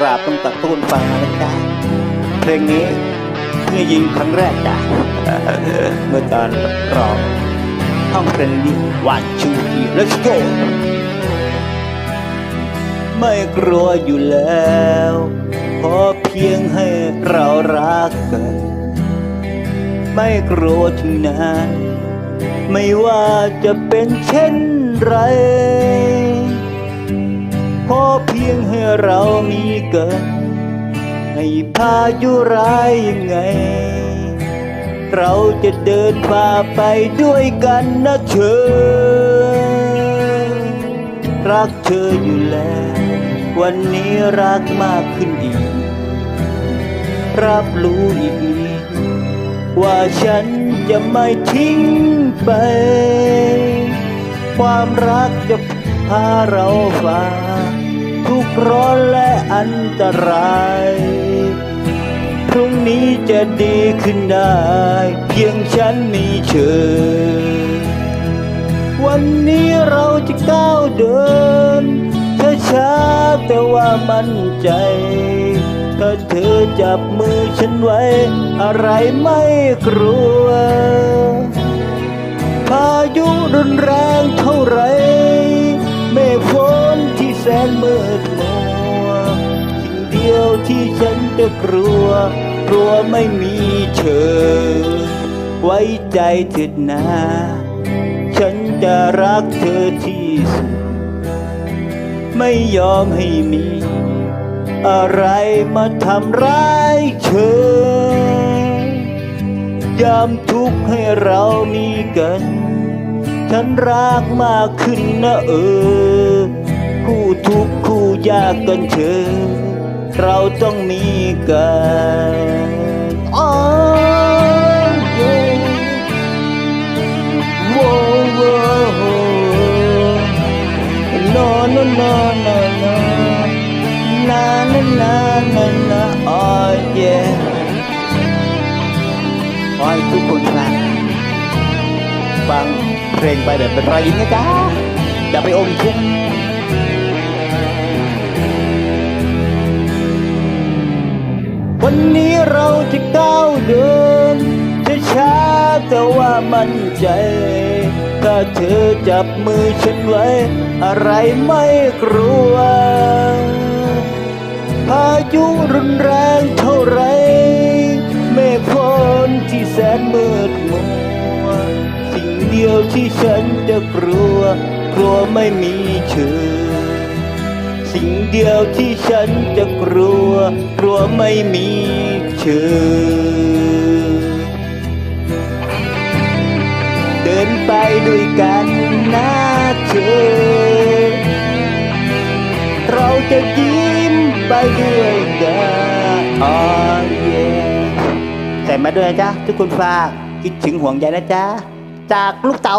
กราบตั้งแต่ต้นฟังมาแล้วจ้าเพลงนี้เมื่อยิงครั้งแรกจ้าเมื่อตอนร้องห้องเพลงนี้วันชูที let's go ไม่กลัวอยู่แล้วขอเพียงให้เรารักกันไม่กลัวถึงนั้นไม่ว่าจะเป็นเช่นไร เพียงให้เรามีกันให้พายุร้ายยังไง เราจะเดินฝ่าไปด้วยกันนะเธอ รักเธออยู่แล้ว วันนี้รักมากขึ้นอีก รับรู้อีกว่าฉันจะไม่ทิ้งไป ความรักจะพาเราฝ่า ร้อนและอันตราย พรุ่งนี้จะดีขึ้นได้ เพียงฉันมีเธอวันนี้เราจะก้าวเดินช้าแต่ว่ามั่นใจถ้าเธอจับมือฉันไว้ อะไรไม่กลัว พายุรุนแรงเท่า นมืดมัวสิ่งเดียวที่ฉันจะกลัว กลัวไม่มีเธอ ไว้ใจเถิดนะ ฉันจะรักเธอที่สุด ไม่ยอมให้มี อะไรมาทำร้ายเธอยามทุกข์ให้เรามีกัน ฉันรักมากขึ้นนะเออ ยากกันเธอเราต้องมีกันอ๋อเย้โว้โว้ no no no no no na na na na na oh yeah ขอให้ทุกคนฟังฟังเพลงไปแบบเป็นรอยยิ้มนะจ๊ะอย่าไปอมทุกข์ ๆแต่ว่ามั่นใจ ถ้าเธอจับมือฉันไว้ อะไรไม่กลัว พายุรุนแรงเท่าไรเมฆฝนที่แสนมืดมัว สิ่งเดียวที่ฉันจะกลัว กลัวไม่มีเธอสิ่งเดียวที่ฉันจะกลัว กลัวไม่มีเธอ ไปด้วยกันนะเธอ เราจะยิ้มไปด้วยกันอ๋อเย่แต่มาด้วยนะจ๊ะทุกคนฝากคิดถึงห่วงใยนะจ๊ะ จากลูกเต๋า